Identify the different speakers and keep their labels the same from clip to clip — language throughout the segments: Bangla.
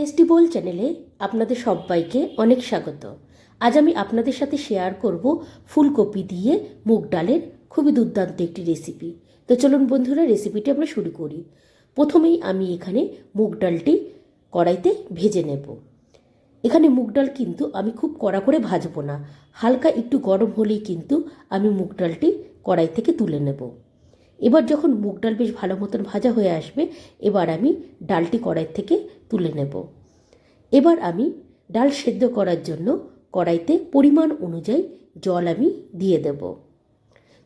Speaker 1: টেস্টি বোল চ্যানেলে আপনাদের সবাইকে অনেক স্বাগত। আজ আমি আপনাদের সাথে শেয়ার করব ফুলকপি দিয়ে মুগ ডালের খুবই দুর্দান্ত একটি রেসিপি। তো চলুন বন্ধুরা, রেসিপিটি আমরা শুরু করি। প্রথমেই আমি এখানে মুগ ডালটি কড়াইতে ভেজে নেব। এখানে মুগ ডাল কিন্তু আমি খুব কড়া করে ভাজবো না, হালকা একটু গরম হলেই কিন্তু আমি মুগ ডালটি কড়াই থেকে তুলে নেব। এবার যখন মুগ ডাল বেশ ভালো মতন ভাজা হয়ে আসবে, এবার আমি ডালটি কড়াই থেকে তুলে নেব। এবার আমি ডাল সেদ্ধ করার জন্য কড়াইতে পরিমাণ অনুযায়ী জল আমি দিয়ে দেব।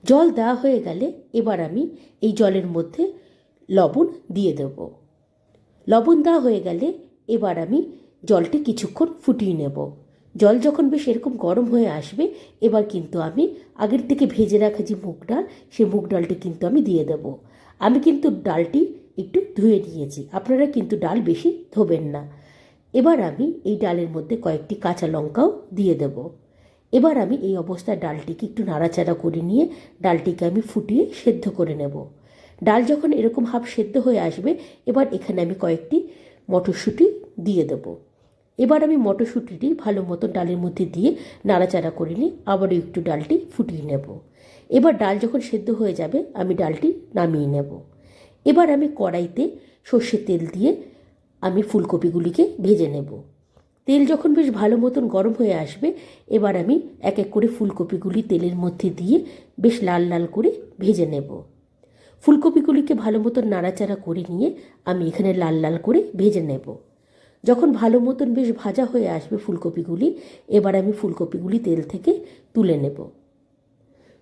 Speaker 1: জল দেওয়া হয়ে গেলে এবার আমি এই জলের মধ্যে লবণ দিয়ে দেব। লবণ দেওয়া হয়ে গেলে এবার আমি জলটি কিছুক্ষণ ফুটিয়ে নেব। জল যখন বেশ এরকম গরম হয়ে আসবে, এবার কিন্তু আমি আগের থেকে ভেজে রাখা যে মুগ ডাল সেই মুগ ডালটি কিন্তু আমি দিয়ে দেব। আমি কিন্তু ডালটি একটু ধুয়ে নিয়েছি। আপনারা কিন্তু ডাল বেশি ধোবেন না। এবার আমি এই ডালের মধ্যে কয়েকটি কাঁচা লঙ্কাও দিয়ে দেব। এবার আমি এই অবস্থায় ডালটিকে একটু নাড়াচাড়া করে নিয়ে ডালটিকে আমি ফুটিয়ে সেদ্ধ করে নেব। ডাল যখন এরকম হাফ সেদ্ধ হয়ে আসবে, এবার এখানে আমি কয়েকটি মটরশুঁটি দিয়ে দেবো। এবার আমি মটরশুঁটিটি ভালো মতো ডালের মধ্যে দিয়ে নাড়াচাড়া করে নিয়ে আবারও একটু ডালটি ফুটিয়ে নেব। এবার ডাল যখন সেদ্ধ হয়ে যাবে, আমি ডালটি নামিয়ে নেব। এবার আমি কড়াইতে সর্ষের তেল দিয়ে আমি ফুলকপিগুলিকে ভেজে নেব। তেল যখন বেশ ভালো মতন গরম হয়ে আসবে, এবার আমি এক এক করে ফুলকপিগুলি তেলের মধ্যে দিয়ে বেশ লাল লাল করে ভেজে নেব। ফুলকপিগুলিকে ভালো মতন নাড়াচাড়া করে নিয়ে আমি এখানে লাল লাল করে ভেজে নেব। যখন ভালো মতন বেশ ভাজা হয়ে আসবে ফুলকপিগুলি, এবার আমি ফুলকপিগুলি তেল থেকে তুলে নেব।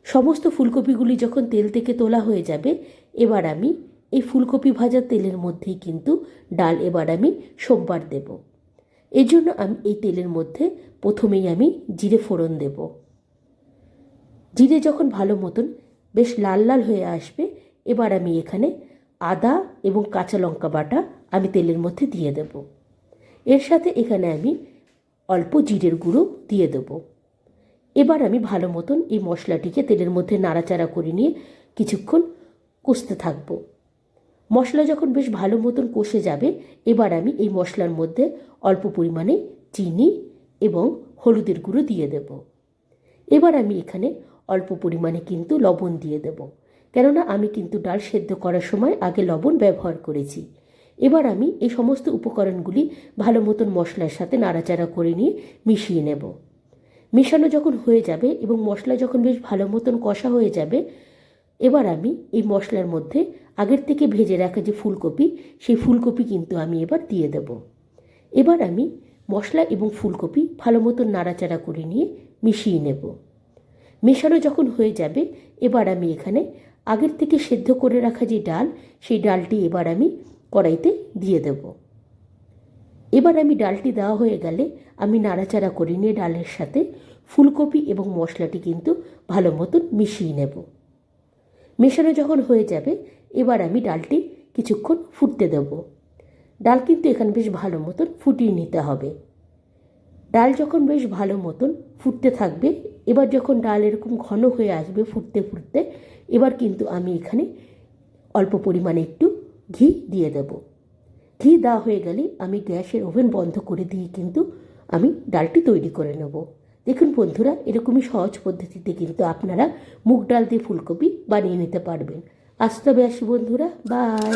Speaker 1: সমস্ত ফুলকপিগুলি যখন তেল থেকে তোলা হয়ে যাবে, এবার আমি এই ফুলকপি ভাজা তেলের মধ্যেই কিন্তু ডাল এবার আমি সোমবার দেব। এর জন্য আমি এই তেলের মধ্যে প্রথমেই আমি জিরে ফোড়ন দেব। জিরে যখন ভালো মতন বেশ লাল লাল হয়ে আসবে, এবার আমি এখানে আদা এবং কাঁচা লঙ্কা বাটা আমি তেলের মধ্যে দিয়ে দেবো। এর সাথে এখানে আমি অল্প জিরের গুঁড়ো দিয়ে দেব। এবার আমি ভালো মতন এই মশলাটিকে তেলের মধ্যে নাড়াচাড়া করে নিয়ে কিছুক্ষণ কষতে থাকব। মশলা যখন বেশ ভালো মতন কষে যাবে, এবার আমি এই মশলার মধ্যে অল্প পরিমাণে চিনি এবং হলুদের গুঁড়ো দিয়ে দেব। এবার আমি এখানে অল্প পরিমাণে কিন্তু লবণ দিয়ে দেব। কেননা আমি কিন্তু ডাল সেদ্ধ করার সময় আগে লবণ ব্যবহার করেছি। এবার আমি এই সমস্ত উপকরণগুলি ভালো মতন মশলার সাথে নাড়াচাড়া করে নিয়ে মিশিয়ে নেব। মেশানো যখন হয়ে যাবে এবং মশলা যখন বেশ ভালো মতন কষা হয়ে যাবে এবার আমি এই মশলার মধ্যে আগের থেকে ভেজে রাখা যে ফুলকপি, সেই ফুলকপি কিন্তু আমি এবার দিয়ে দেব। এবার আমি মশলা এবং ফুলকপি ভালো মতন নাড়াচাড়া করে নিয়ে মিশিয়ে নেব। মেশানো যখন হয়ে যাবে, এবার আমি এখানে আগের থেকে সেদ্ধ করে রাখা যে ডাল, সেই ডালটি এবার আমি কড়াইতে দিয়ে দেব। এবার আমি ডালটি দেওয়া হয়ে গেলে আমি নাড়াচাড়া করে নিয়ে ডালের সাথে ফুলকপি এবং মশলাটি কিন্তু ভালো মতন মিশিয়ে নেব। মেশানো যখন হয়ে যাবে, এবার আমি ডালটি কিছুক্ষণ ফুটতে দেব। ডাল কিন্তু এখানে বেশ ভালো মতন ফুটিয়ে নিতে হবে। ডাল যখন বেশ ভালো মতন ফুটতে থাকবে, এবার যখন ডাল এরকম ঘন হয়ে আসবে ফুটতে ফুটতে, এবার কিন্তু আমি এখানে অল্প পরিমাণে একটু ঘি দিয়ে দেব। ঘি দেওয়া হয়ে গেলে আমি গ্যাসের ওভেন বন্ধ করে দিয়ে কিন্তু আমি ডালটি তৈরি করে নেব। দেখুন বন্ধুরা, এরকমই সহজ পদ্ধতিতে কিন্তু আপনারা মুগ ডাল দিয়ে ফুলকপি বানিয়ে নিতে পারবেন। আসতে হবে আসি বন্ধুরা বাই